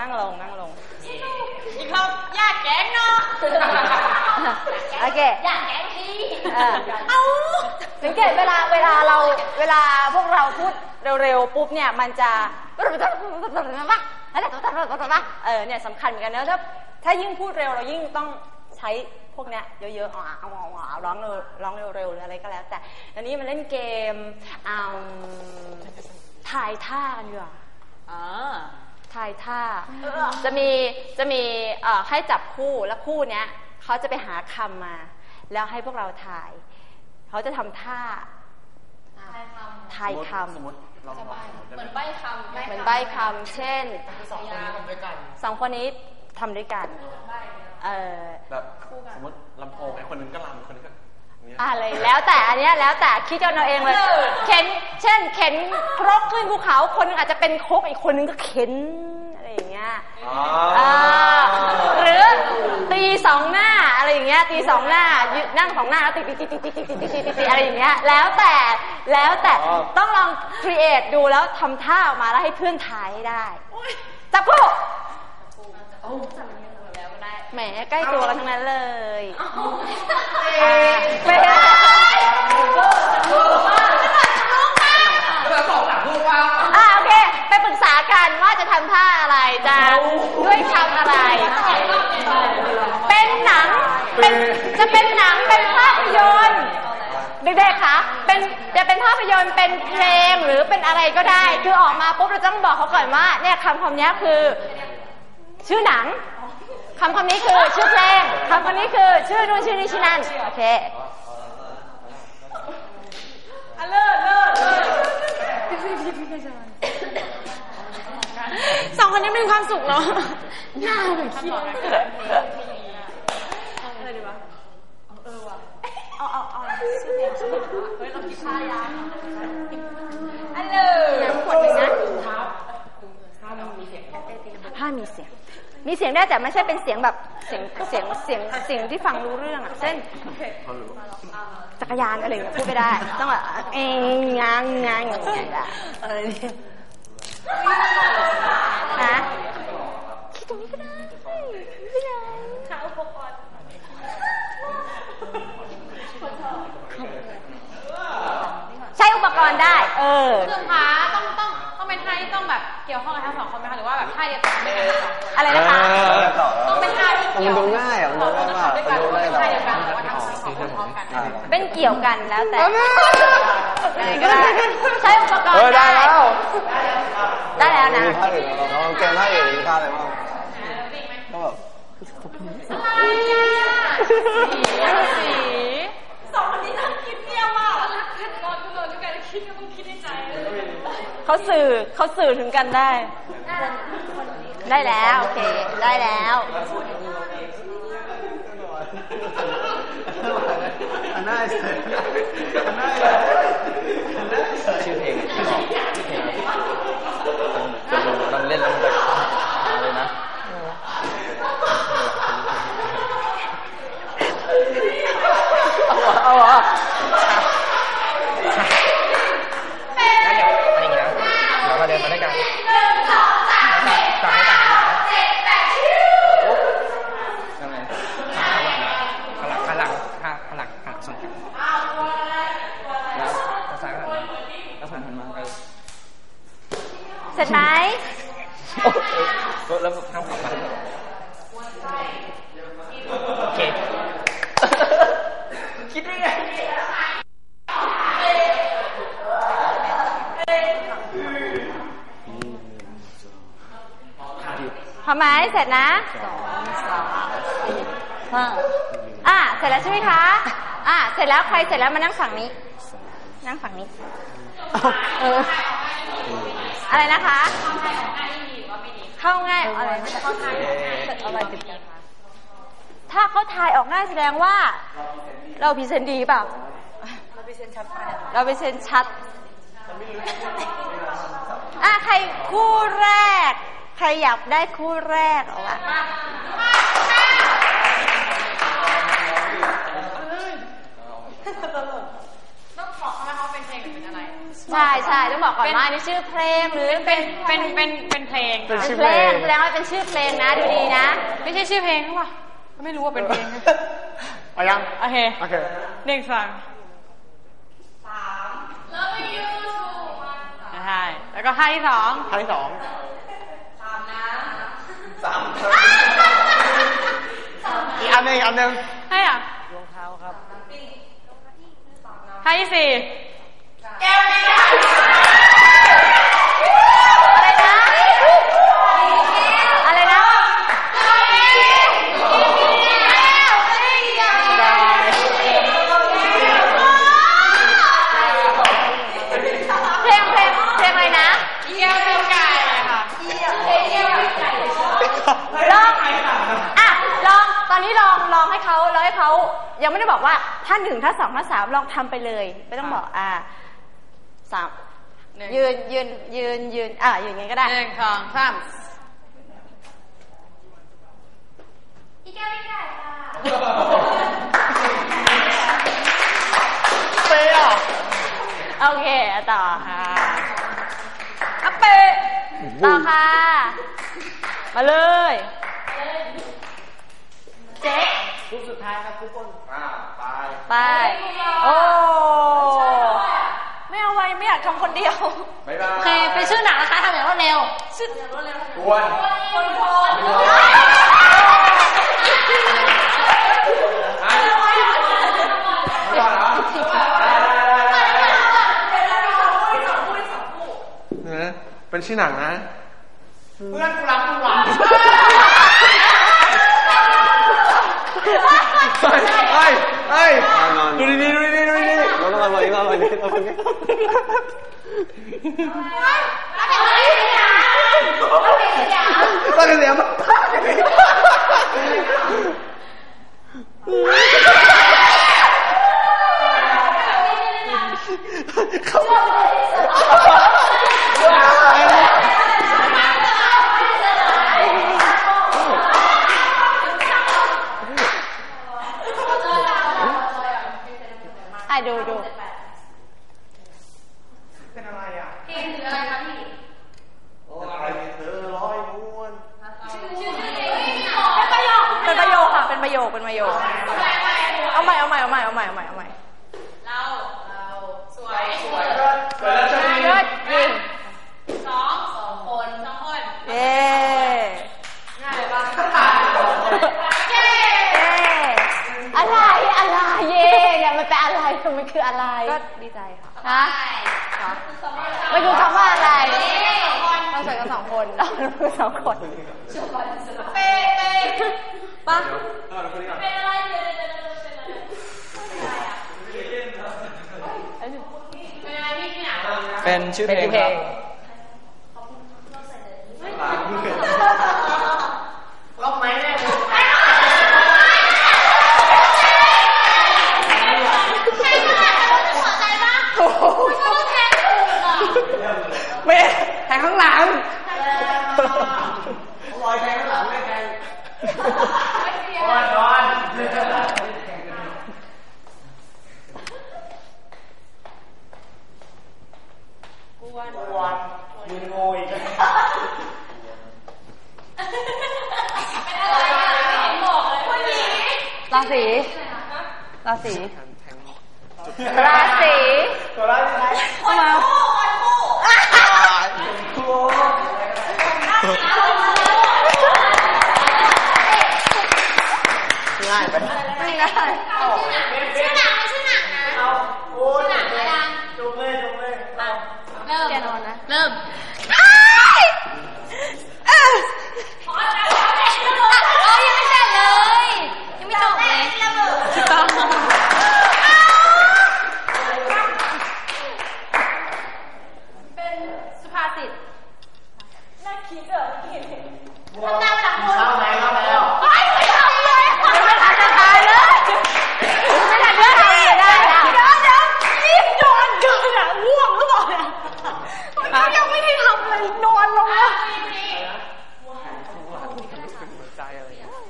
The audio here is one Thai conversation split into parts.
นั่งลงนั่งลงอีกรอบยากแกงเนาะโอเคอยากแกงทีเออเอาสังเกตเวลาเวลาเราเวลาพวกเราพูดเร็วๆปุ๊บเนี่ยมันจะเออเนี่ยสำคัญเหมือนกันนะถ้าถ้ายิ่งพูดเร็วเรายิ่งต้องใช้พวกเนี้ยเยอะๆอ๋อเอาเอาเอาร้องเร็วร้องเร็วๆหรืออะไรก็แล้ว แต่อันนี้มันเล่นเกมเอาถ่ายท่ากันดีกว่าอ่า ทายท่า จะมีจะมีเอ่อให้จับคู่แล้วคู่เนี้ยเขาจะไปหาคำมา แล้วให้พวกเราทาย เขาจะทำท่าทายคสมมติเราลองสมมติได้เหไหมมือนใบคำำเหมือนใบคำเช่นสองคนนี้ทำด้วยกัน สองคนนี้ทำด้วยกันเออแบบสมมติลำโพงไอ้คนนึงก็ลำคนนึงก็ อย่างเงี้ยอะไรแล้วแต่อันเนี้ยแล้วแต่คิดเอาเองเลยเข็น เช่น เข็นครกขึ้นภูเขาคนหนึงอาจจะเป็นครกอีกคนนึงก็เข็นอะไรอย่างเงี้ยอ๋ออ่าหรือตีสองหน้าอะไรอย่างเงี้ยตีสองหน้ายืนนั่งสองหน้าแล้วตีตีตีตีตีตีตีตีตีตีอะไรอย่างเงี้ยแล้วแต่แล้วแต่ต้องลองครีเอทดูแล้วทำท่าออกมาแล้วให้เพื่อนทายให้ได้จับคู่ แหมใกล้ตัวกันทั้งนั้นเลยอ่าไม่ได้อ่าโอเค ไปปรึกษากันว่าจะทำท่าอะไรจะด้วยคำอะไร เป็นหนังเป็นจะเป็นหนังเป็นภาพยนตร์เด็กๆคะเป็นจะเป็นภาพยนตร์เป็นเพลงหรือเป็นอะไรก็ได้ คือออกมาปุ๊บเราต้องบอกเขาก่อนว่าเนี่ยคำคำนี้คือ ชื่อหนัง คำคำนี้คือชื่อเพลงคำคำนี้คือชื่อนู่นชื่อนี่ชื่อนั่นโอเคอะเลิศเลิศเลิศสองคนนี้มีความสุขเนาะหน้าเหมือนขี้อะไรดีวะเออว่ะเอาเอาเอาชื่อเพลงชื่อเพลงเฮ้ยเราคิดท่ายาอันเลยน้ำขวดหนึ่งนะห้ามมีเสียง มีเสียงได้แต่ไม่ใช่เป็นเสียงแบบเสียงเสียงเสียงเสียงที่ฟังรู้เรื่องอะเช่นเขารู้จักรยานอะไรอย่างเงี้ยพูดไม่ได้ต้องแบบเองงางงางอย่างเงี้ยได้อะไรเนี่ยฮะคิดตรงนี้ก็ได้ไม่ได้หาอุปกรณ์ใช้อุปกรณ์ได้ เออเครื่องค้าต้องต้องต้องเป็นท่าที่ต้องแบบเกี่ยวข้องกับทั้งสองคนไหมคะหรือว่าแบบท่าเดียวกันไม่ได้ค่ะ อะไรนะคะต้องเป็นท่าที่เกี่ยวมันดูง่ายอะมันดูง่ายมากด้วยกันหรือว่าเป็นท่าเดียวกันหรือว่าทั้งสองคนพร้อมกันเป็นเกี่ยวกันแล้วแต่อะไรก็ได้ใช้อุปกรเออณ์ได้ได้แล้วได้แล้วนะมีท่าอื่นเหรอเราเกมท่าอื่นมีท่าอะไรบ้างก็แบบสีสองคนนี้น่าคิดเนี่ยมากรักกันนอนก็นอนด้วยกันคิดก็ต้องคิดในใจเขาสื่อเขาสื่อถึงกันได้ ได้แล้ว โอเค ได้แล้ว อันน่าเสียอันน่าชื่อเพลงดูมันเล่นแล้วมันจะเลยนะเอาเหรองั้นเดี๋ยวอะไรอย่างเงี้ยเดี๋ยวมาเดินมาด้วยกันต่างให้ต่างกันยังไงพลังพลังพลังพลังส่งกันแล้วภาษาก็หันมาแล้วหันมาเออ เสร็จไหม แล้วทำของมันโอเค คิดได้ไงพอไหมเสร็จนะห้าอะเสร็จแล้วใช่ไหมคะอะเสร็จแล้วใครเสร็จแล้วมานั่งฝั่งนี้ นั่งฝั่งนี้เอออะไรนะคะ เข้าง่ายอะไรนะเข้าง่ายอะไรติดกัน ถ้าเขาทายออกง่ายแสดงว่า เราพรีเซนต์ดีเปล่าเราพรีเซนต์ชัดเราพรีเซนต์ชัดอะใครคู่แรก ใครอยากได้คู่แรกเอาละต้องบอกเขาไหมเขาเป็นเพลงหรือเป็นอะไรใช่ใช่ต้องบอกก่อนว่าอันนี้ชื่อเพลงหรือเป็นเป็นเป็นเป็นเพลงเป็นค่ะชื่อเพลงแสดงว่าเป็นชื่อเพลงนะดูดีนะ ไม่ใช่ชื่อเพลงหรือเปล่า ไม่รู้ว่าเป็นเพลงนะเอายังโอเคโอเคหนึ่งสองใช่แล้วก็ท่าที่สองท่าที่สองสามอีกอันหนึ่งอีกอันหนึ่งให้อะรองเท้าครับท่าที่สี่ อะไรนะ อะไรนะ เพลงเพลงเพลงอะไรนะ เยี่ยวเยี่ยวไก่ค่ะ ลองอะลอง ตอนนี้ลอง ลองให้เขาลองให้เขา ยังไม่ได้บอกว่าท่าหนึ่งท่าสองท่าสามลองทำไปเลย ไม่ต้องบอกอ่าสามหนึ่งยืนยืนยืนยืนอะอย่างงี้ก็ได้หนึ่งสองสามเป๊ะอะโอเคต่อค่ะอัปเปะต่อค่ะ มาเลย เจ๊รูปสุดท้ายครับทุกคน อ่าไปไปโอ้ ไม่เอาไว้ไม่อยากทำคนเดียว บ๊ายบายโอเคเป็นชื่อหนังนะคะทำอย่างรวดเร็ว ชื่อกวนก่อนเหรอนะเป็นชื่อหนังนะ เพื่อนกูรักมึงหวานเฮ้ยเฮ้ยดูดีๆดูดีๆดูดีๆเราต้องมาอีกรอบวันนี้เราเป็ นตั้งแต่เสียงมาเขา อะดูดู เป็นอะไรอะพี่คืออะไรคะพี่โอ้อะไรเธอร้อยม้วน เป็นประโยคค่ะ เป็นประโยค เป็นประโยค เอาใหม่ เอาใหม่ เอาใหม่ เอาใหม่ เอาใหม่ เอาใหม่ เราเราสวย สวยก็สวยแล้วจะมี เลิศยิง สองสองคนสองคน เย้ ง่ายปะ เย้อะไร อะไร เย้เนี่ย มันเป็นอะไรมันคืออะไรก็ดีใจค่ะฮะไม่รู้คำว่าอะไรเราสวยกันสองคนเราคือสองคนเป๊ะเป๊ะปะเออคนนี้ก่อนเป็นอะไรเป็นอะไรเป็นอะไรพี่พี่หนาเป็นชื่อเพลงครับ ล็อกไหมเนี่ย ไม่แทงข้างหลัง ลอยแทงข้างหลังไม่แทงนอนนอน กวน วันมึงโง่อีก เป็นอะไรอะไม่เห็นบอกเลยคนนี้ ราศีรา ศีแทงราศีตัวแรกใช่ไหมคนคู่คนคู่ง่ายไปไม่ได้ชื่ นอนลงแล้ว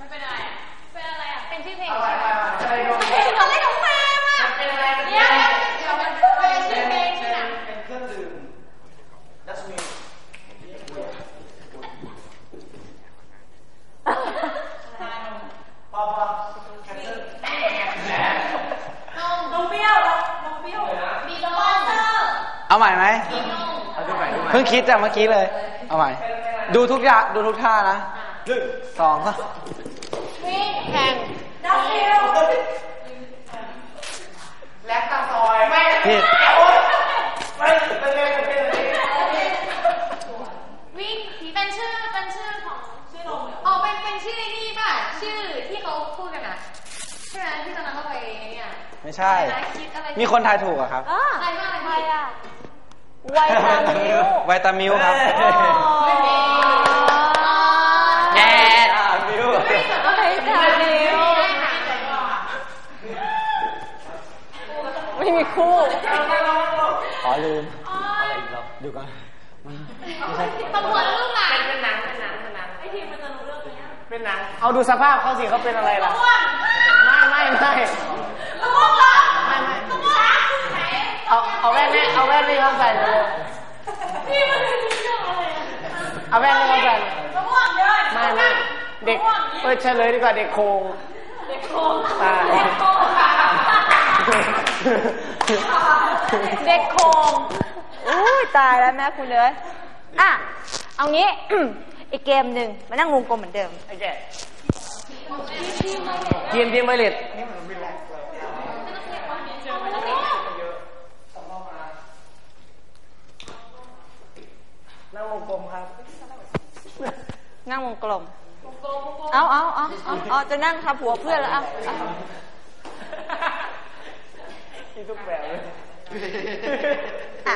มันเป็นอะไรอะเป็นอะไรอะเป็นชื่อเพลงใช่ไหมเพลงอนแรกของแฟมอะเดี๋ยวเดี๋ยวมันเป็นชื่อเพลงใช่ไหมนมนมเปี้ยวนมเปี้ยวมีสปอนเอร์เอาใหม่ไหม พิ่งคิดจากเมื่อกี้เลย เอาใหม่ ดูทุกอย่างดูทุกท่านะสองครับแข่งแล็กตาซอยไม่ผิดไม่เป็นเล่นเป็นเล่นวิ่งเป็นชื่อเป็นชื่อของชื่อลงอ๋อเป็นเป็นชื่อนี่ป่ะชื่อที่เขาพูดกันอะใช่ไหมที่ตอนนั้นเราไปเนี่ยไม่ใช่อะไรนะคิดอะไรมีคนทายถูกอะครับอ่าใครบ้างใครพี่อะ ไวตามิวไวตามิวครับไม่มีแอดมิวไวตามิวไม่มีคู่ขอลืมดูก่อนตำรวจลูกหลานเป็นหนังเป็นหนังเป็นหนังไอทีมมันจะรู้เรื่องนี้เป็นหนัง เอาดูสภาพเขาสิเขาเป็นอะไรล่ะม่วงไม่ไม่ไม่ มะม่วงเหรอ ไม่ไม่ มะม่วงไหน เอาเอาแว่นนี่เอาแว่นนี่เขาใส่เลยพี่มันรู้เรื่องอะไรอะเอาแว่นนี่เขาใส่มะม่วงเดินไม่ไม่เด็กเออเฉลยดีกว่าเด็กโคงเด็กโกงตายเด็กโกงค่ะเด็กโคงอุ้ยตายแล้วแม่คุณเลยอะเอางี้อีกเกมหนึ่งมานั่งวงกลมเหมือนเดิมไอ้แกทีมทีมไวเลตนั่งวงกลมครับ นั่งวงกลม เอาเอาเอาเอาเอาจะนั่งทับหัวเพื่อนแล้วเอาเอามีทุกแบบเลยอะ